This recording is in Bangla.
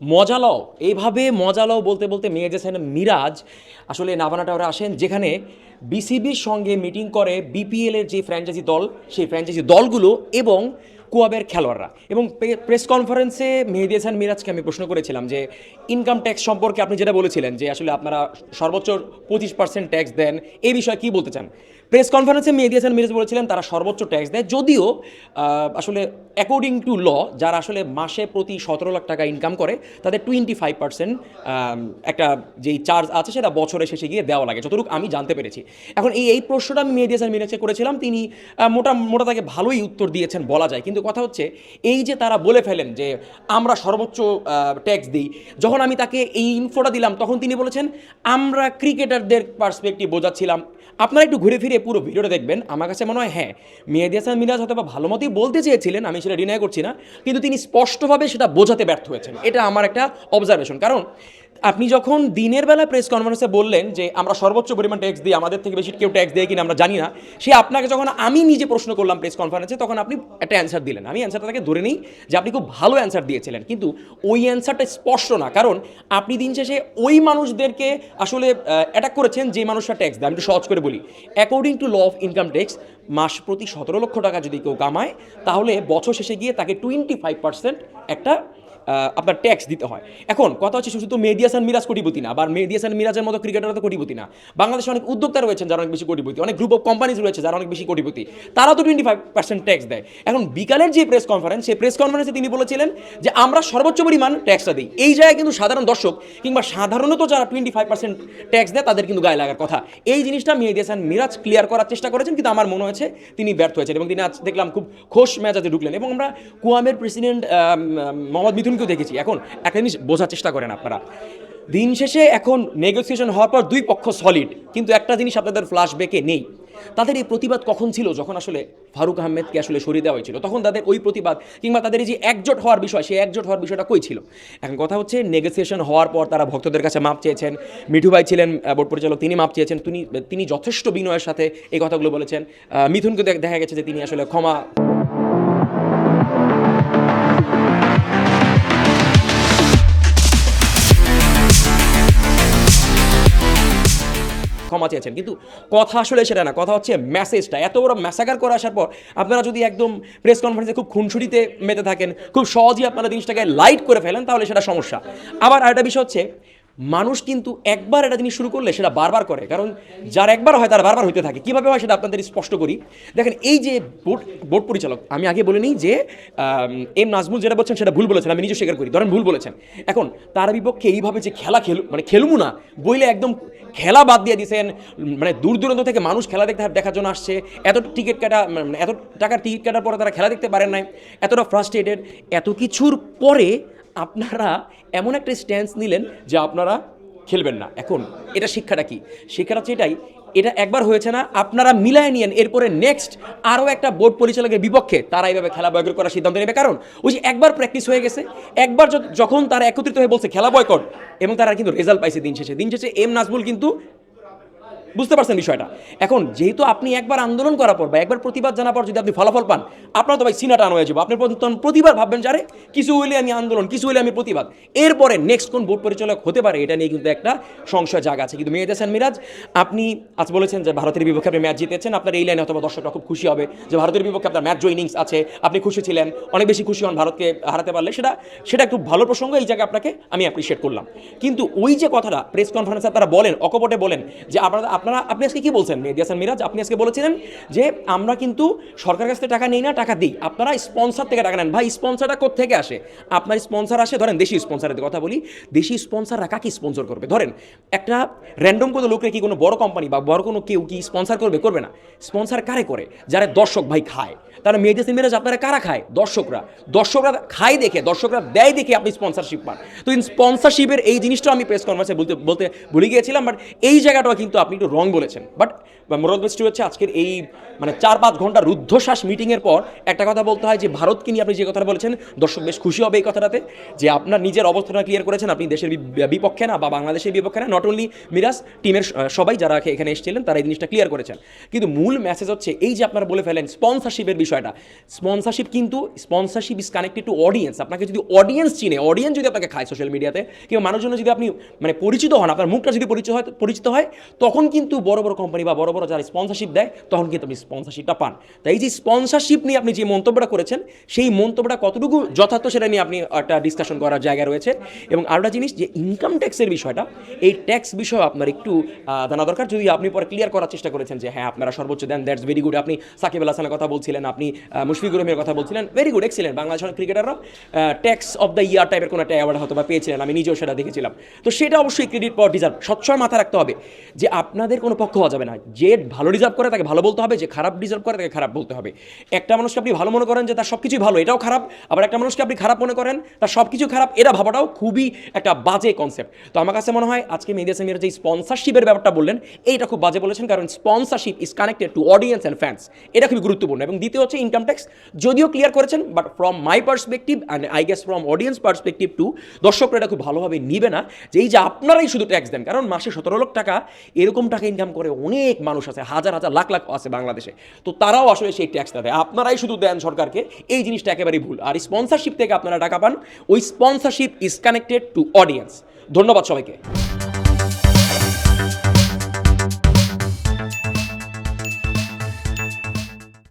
মজা লও। এইভাবে মজা লও বলতে বলতে মেয়ে গেছেন মিরাজ, আসলে নাভানা টাওয়ারে আসেন, যেখানে বিসিবির সঙ্গে মিটিং করে বিপিএলের যে ফ্র্যাঞ্চাইজি দল, সেই ফ্র্যাঞ্চাইজি দলগুলো এবং কুয়াবের খেলোয়াড়রা। এবং প্রেস কনফারেন্সে মেহেদি হাসান মিরাজকে আমি প্রশ্ন করেছিলাম যে ইনকাম ট্যাক্স সম্পর্কে আপনি যেটা বলেছিলেন যে, আসলে আপনারা সর্বোচ্চ পঁচিশ পার্সেন্ট ট্যাক্স দেন, এই বিষয়ে কী বলতে চান? প্রেস কনফারেন্সে মেহেদি হাসান মিরাজ বলেছিলেন, তারা সর্বোচ্চ ট্যাক্স দেয়। যদিও আসলে অ্যাকর্ডিং টু ল যারা আসলে মাসে প্রতি সতেরো লাখ টাকা ইনকাম করে, তাদের টোয়েন্টি ফাইভ পার্সেন্ট একটা যেই চার্জ আছে, সেটা বছরের শেষে গিয়ে দেওয়া লাগে। যতটুকু আমি জানতে পেরেছি। এখন এই এই প্রশ্নটা আমি মেহেদি হাসান মিরাজকে করেছিলাম। তিনি মোটা মোটা তাকে ভালোই উত্তর দিয়েছেন বলা যায়। কিন্তু কথা হচ্ছে, এই যে তারা বলে ফেলেন যে আমরা সর্বোচ্চ ট্যাক্স দিই, যখন আমি তাকে এই ইনফোটা দিলাম, তখন তিনি বলেছেন, আমরা ক্রিকেটারদের পার্সপেক্টিভ বোঝাচ্ছিলাম। আপনারা একটু ঘুরে ফিরে পুরো ভিডিওটা দেখবেন। আমার কাছে মনে হয় হ্যাঁ মেহেদি হাসান মিরাজ হয়তো ভালো মতোই বলতে চেয়েছিলেন, আমি সেটা ডিনাই করছি না। কিন্তু তিনি স্পষ্টভাবে সেটা বোঝাতে ব্যর্থ হয়েছেন। এটা আমার একটা অবজারভেশন কারণ আপনি যখন দিনের বেলা প্রেস কনফারেন্সে বললেন যে আমরা সর্বোচ্চ পরিমাণ ট্যাক্স দিই, আমাদের থেকে বেশি কেউ ট্যাক্স দেয় কিনা আমরা জানি না, সে আপনাকে যখন আমি নিজে প্রশ্ন করলাম প্রেস কনফারেন্সে তখন আপনি একটা অ্যান্সার দিলেন। আমি অ্যান্সারটা তাকে ধরে নিই যে আপনি খুব ভালো অ্যান্সার দিয়েছিলেন, কিন্তু ওই অ্যান্সারটা স্পষ্ট না। কারণ আপনি দিন শেষে ওই মানুষদেরকে আসলে অ্যাটাক করেছেন যে মানুষরা ট্যাক্স দেয়। আমি একটু সহজ করে বলি। According to law of income tax মাস প্রতি সতেরো লক্ষ টাকা যদি কেউ কামায়, তাহলে বছর শেষে গিয়ে তাকে টোয়েন্টি ফাইভ পার্সেন্ট একটা আপনার ট্যাক্স দিতে হয়। এখন, কথা হচ্ছে শুধু মেহেদি হাসান মিরাজ কোটিপতি না, বা মেহেদি হাসান মিরাজের মতো ক্রিকেটাররা তো কোটিপতি না। বাংলাদেশে অনেক উদ্যোক্তা রয়েছেন যারা অনেক বেশি কোটিপতি, অনেক গ্রুপ অফ কোম্পানিজ রয়েছে যারা অনেক বেশি কোটিপতি। তারা তো টোয়েন্টি ফাইভ পার্সেন্ট ট্যাক্স দেয়। এখন বিকালের যে প্রেস কনফারেন্স সেই প্রেস কনফারেন্সে তিনি বলেছিলেন যে, আমরা সর্বোচ্চ পরিমাণ ট্যাক্সটা দিই। এই জায়গায় কিন্তু সাধারণ দর্শক কিংবা সাধারণত যারা টোয়েন্টি ফাইভ পার্সেন্ট ট্যাক্স দেয়, তাদের কিন্তু গায়ে লাগার কথা। এই জিনিসটা মেহেদি হাসান মিরাজ ক্লিয়ার করার চেষ্টা করেছেন, কিন্তু আমার মনে হয়েছে তিনি ব্যর্থ হয়েছেন এবং তিনি আজ দেখলাম খুব খোশ মেজাজে ঢুকলেন। এবং আমরা কুয়ামের প্রেসিডেন্ট মোহাম্মদ মিথুনকেও দেখেছি। এখন একটা জিনিস বোঝার চেষ্টা করেন আপনারা। দিন শেষে এখন নেগোসিয়েশন হওয়ার পর দুই পক্ষ সলিড কিন্তু একটা জিনিস আপনাদের ফ্ল্যাশব্যাকে নেই। তাদের এই প্রতিবাদ কখন ছিল? যখন আসলে ফারুক আহমেদকে আসলে সরিয়ে দেওয়া হয়েছিল, তখন তাদের ওই প্রতিবাদ কিংবা তাদের এই যে একজোট হওয়ার বিষয়, সেই একজোট হওয়ার বিষয়টা কই ছিল? এখন কথা হচ্ছে নেগোসিয়েশন হওয়ার পর তারা ভক্তদের কাছে মাপ চেয়েছেন। মিঠু ভাই ছিলেন বোর্ড পরিচালক, তিনি মাপ চেয়েছেন। তিনি তিনি যথেষ্ট বিনয়ের সাথে এই কথাগুলো বলেছেন। মিথুনকে দেখা গেছে যে তিনি আসলে ক্ষমা ক্ষমা চেয়েছেন। কিন্তু কথা আসলে সেটা না, কথা হচ্ছে মেসেজটা এত বড় ম্যাসাকার করে আসার পর আপনারা যদি একদম প্রেস কনফারেন্সে খুব খুনসুটিতে মেতে থাকেন, খুব সহজেই আপনারা জিনিসটাকে লাইট করে ফেলেন, তাহলে সেটা সমস্যা। আবার আরেকটা বিষয় হচ্ছে মানুষ কিন্তু একবার একটা জিনিস শুরু করলে সেটা বারবার করে। কারণ যার একবার হয় তার বারবার হইতে থাকে। কীভাবে হয় সেটা আপনাদের স্পষ্ট করি। দেখেন, এই যে বোর্ড বোর্ড পরিচালক, আমি আগে বলে নিই যে এম নাজমুল যেটা বলছেন সেটা ভুল বলেছেন, আমি নিজে স্বীকার করি। ধরেন ভুল বলেছেন। এখন তার বিপক্ষে এইভাবে যে খেলা খেলু মানে খেলব না, বইলে একদম খেলা বাদ দিয়ে দিয়েছেন মানে দূর দূরান্ত থেকে মানুষ খেলা দেখতে দেখার জন্য আসছে। এত টিকিট কাটা মানে এত টাকার টিকিট কাটার পরে তারা খেলা দেখতে পারেন নাই। এতটা ফ্রাস্ট্রেটেড এত কিছুর পরে আপনারা এমন একটা স্ট্যান্স নিলেন যে আপনারা খেলবেন না। এখন, এটা শিক্ষাটা কি? শিক্ষাটা হচ্ছে এটা একবার হয়েছে না, আপনারা মিলায় নিয়েন, এরপরে নেক্সট আরও একটা বোর্ড পরিচালকের বিপক্ষে তারা এইভাবে খেলা বয়কট করার সিদ্ধান্ত নেবে। কারণ, ওই যে একবার প্র্যাকটিস হয়ে গেছে, একবার যখন তারা একত্রিত হয়ে বলছে খেলা বয়কট এবং তারা কিন্তু রেজাল্ট পাইছে দিন শেষে। দিন শেষে এম নাজমুল কিন্তু বুঝতে পারছেন বিষয়টা? এখন যেহেতু আপনি একবার আন্দোলন করার পর বা একবার প্রতিবাদ জানার পর যদি আপনি ফলাফল পান, আপনার তো ভাই সিনাটা টান হয়ে যাব। আপনি প্রতিবার ভাববেন যারে কিছু হইলে আমি আন্দোলন, কিছু হইলে আমি প্রতিবাদ। এরপরে নেক্সট কোন বোর্ড পরিচালক হতে পারে, এটা নিয়ে কিন্তু একটা সংশয় জায়গা আছে। কিন্তু মেয়েদ হাসান মিরাজ, আপনি আজ বলেছেন যে ভারতের বিপক্ষে আপনি ম্যাচ জিতেছেন, আপনার এই লাইনে অথবা দর্শকরা খুব খুশি হবে যে ভারতের বিপক্ষে আপনার ম্যাচ জয়নিংস আছে, আপনি খুশি ছিলেন, অনেক বেশি খুশি হন ভারতকে হারাতে পারলে। সেটা সেটা একটু ভালো প্রসঙ্গ, এই জায়গায় আপনাকে আমি অ্যাপ্রিসিয়েট করলাম। কিন্তু ওই যে কথাটা প্রেস কনফারেন্সে আপনারা বলেন, অকপটে বলেন যে আপনারা আপনারা, আপনি আজকে কি বলছেন? মেহেদি মিরাজ, আপনি আজকে বলেছিলেন যে আমরা কিন্তু সরকার কাছ থেকে টাকা নেই না, টাকা দিই। আপনারা স্পন্সার থেকে টাকা নেন। ভাই স্পন্সরটা থেকে আসে? আপনার স্পন্সার আসে, ধরেন দেশি স্পন্সারের কথা বলি। দেশি স্পন্সাররা কাকে স্পন্সর করবে? ধরেন, একটা র্যান্ডম কোনো লোকের কি কোনো বড় কোম্পানি বা বড় কোনো কেউ কি স্পন্সার করবে? করবে না। স্পন্সার কারে করে? যারা দর্শক ভাই খায়। তারা মেহেদি হাসান মিরাজ আপনারা কারা খায়? দর্শকরা। দর্শকরা খায় দেখে, দর্শকরা দেয় দেখে আপনি স্পন্সরশিপ পান। তো স্পন্সরশিপের এই জিনিসটা আমি প্রেস কনফারেন্সে বলতে বলতে ভুলে গিয়েছিলাম বাট এই জায়গাটাও কিন্তু আপনি একটু রং বলেছেন। বাট মোরাল বেস্টি হচ্ছে আজকের এই মানে চার পাঁচ ঘণ্টা রুদ্ধশ্বাস মিটিংয়ের পর একটা কথা বলতে হয় যে ভারতকে নিয়ে আপনি যে কথাটা বলেছেন, দর্শক বেশ খুশি হবে এই কথাটাতে, যে আপনার নিজের অবস্থাটা ক্লিয়ার করেছেন, আপনি দেশের বিপক্ষে না বা বাংলাদেশের বিপক্ষে না নট অনলি মিরাজ টিমের সবাই যারা এখানে এসেছিলেন, তারা এই জিনিসটা ক্লিয়ার করেছেন। কিন্তু মূল মেসেজ হচ্ছে এই যে আপনারা বলে ফেলেন স্পন্সারশিপের বিষয়টা। স্পন্সারশিপ কিন্তু sponsorship is connected to audience আপনাকে যদি অডিয়েন্স চিনে অডিয়েন্স যদি আপনাকে খায় সোশ্যাল মিডিয়াতে কিংবা মানুষজন যদি আপনি মানে পরিচিত হন, আপনার মুখটা যদি পরিচিত হয় পরিচিত হয়, তখন কিন্তু বড় বড় কোম্পানি বা বড় বড় যারা স্পন্সারশিপ দেয়, তখন কিন্তু আপনি স্পন্সারশিপটা পান। তাই এই যে স্পন্সারশিপ নিয়ে আপনি যে মন্তব্যটা করেছেন, সেই মন্তব্যটা কতটুকু যথার্থ সেটা নিয়ে আপনি একটা ডিসকাশন করার জায়গা রয়েছে। এবং আরেকটা জিনিস যে ইনকাম ট্যাক্সের বিষয়টা, এই ট্যাক্স বিষয়ে আপনার একটু জানা দরকার। যদি আপনি পরে ক্লিয়ার করার চেষ্টা করেছেন যে হ্যাঁ আপনারা সর্বোচ্চ দেন দ্যাটস ভেরি গুড আপনি সাকিব আল হাসানের কথা বলছিলেন, আপনি আহ, মুশফিকুর রহমের কথা বলছিলেন। ভেরি গুড এক্সিলেন্ট বাংলাদেশের ক্রিকেটাররা ট্যাক্স অফ দ্য ইয়ার টাইপের কোনো একটা অ্যাওয়ার্ড হয়তো বা পেয়েছিলেন আমি নিজেও সেটা দেখেছিলাম। তো সেটা অবশ্যই ক্রেডিট পাওয়ার ডিজার্ভ সবসময় মাথা রাখতে হবে যে আপনাদের কোনো পক্ষ হওয়া যাবে না। যে ভালো ডিজার্ভ করে তাকে ভালো বলতে হবে যে খারাপ ডিজার্ভ করে তাকে খারাপ বলতে হবে। একটা মানুষকে আপনি ভালো মনে করেন যে তার সব কিছুই ভালো এটাও খারাপ। আবার একটা মানুষকে আপনি খারাপ মনে করেন তার সব কিছু খারাপ এটা ভাবাটাও খুবই একটা বাজে কনসেপ্ট তো আমার কাছে মনে হয় আজকে মেহেদি সেমিয়ার যে স্পন্সারশিপের ব্যাপারটা বললেন এইটা খুব বাজে বলেছেন কারণ sponsorship is connected to audience and fans এটা খুবই গুরুত্বপূর্ণ। এবং দ্বিতীয় হচ্ছে ইনকাম ট্যাক্স যদিও ক্লিয়ার করেছেন but from my perspective and I guess from audience perspective to দর্শকরা এটা খুব ভালোভাবে নিবে না যে এই যে আপনারাই শুধু ট্যাক্স দেন, কারণ মাসে সতেরো লক্ষ টাকা, এরকম টাকা ইনকাম করে অনেক মানুষ আছে, হাজার হাজার লাখ লাখ আছে বাংলাদেশে। তো তারাও আসলে সেই ট্যাক্সটা দেয় আপনারাই শুধু দেন সরকারকে, এই জিনিসটা একেবারেই ভুল। আর স্পন্সারশিপ থেকে আপনারা টাকা পান, ওই sponsorship is connected to audience ধন্যবাদ সবাইকে।